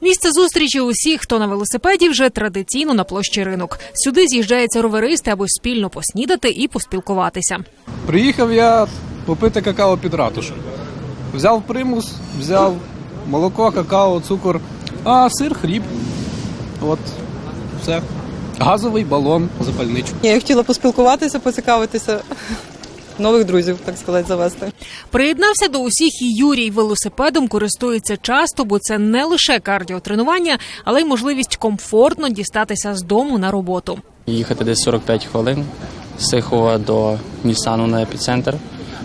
Місце зустрічі усіх, хто на велосипеді, вже традиційно на площі ринок. Сюди з'їжджаються роверисти, аби спільно поснідати і поспілкуватися. Приїхав я попити какао під ратушу. Взяв примус, взяв молоко, какао, цукор, а сир, хліб. От, все. Газовий балон, запальничку. Я хотіла поспілкуватися, поцікавитися. Нових друзів, так сказати, завести. Приєднався до усіх і Юрій велосипедом користується часто, бо це не лише кардіотренування, але й можливість комфортно дістатися з дому на роботу. Їхати десь 45 хвилин з Сихова до Нісану на епіцентр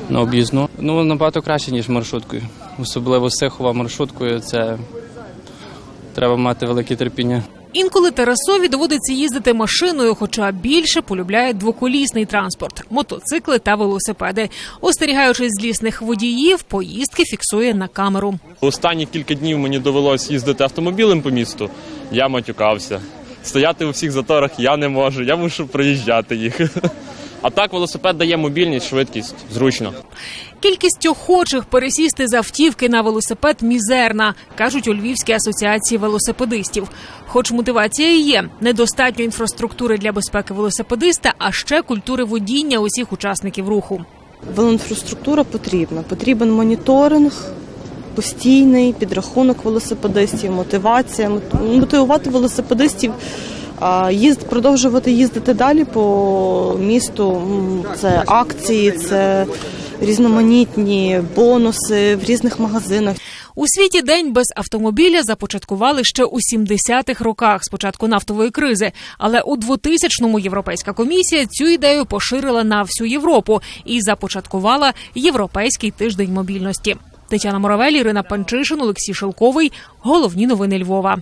на об'їзну. Ну набагато краще, ніж маршруткою. Особливо з Сихова маршруткою це треба мати велике терпіння. Інколи Тарасові доводиться їздити машиною, хоча більше полюбляє двоколісний транспорт, мотоцикли та велосипеди. Остерігаючись злісних водіїв, поїздки фіксує на камеру. Останні кілька днів мені довелося їздити автомобілем по місту. Я матюкався. Стояти у всіх заторах я не можу, я мушу проїжджати їх. А так велосипед дає мобільність, швидкість, зручно. Кількість охочих пересісти з автівки на велосипед мізерна, кажуть у Львівській асоціації велосипедистів. Хоч мотивація і є недостатньо інфраструктури для безпеки велосипедиста, а ще культури водіння усіх учасників руху. Велоінфраструктура потрібна. Потрібен моніторинг, постійний підрахунок велосипедистів, мотивація, мот- мотивувати велосипедистів. Їзд продовжувати їздити далі по місту. Це акції, це різноманітні бонуси в різних магазинах. У світі день без автомобіля започаткували ще у 70-х роках, спочатку нафтової кризи. Але у 2000-му Європейська комісія цю ідею поширила на всю Європу і започаткувала Європейський тиждень мобільності. Тетяна Моравель, Ірина Панчишин, Олексій Шелковий. Головні новини Львова.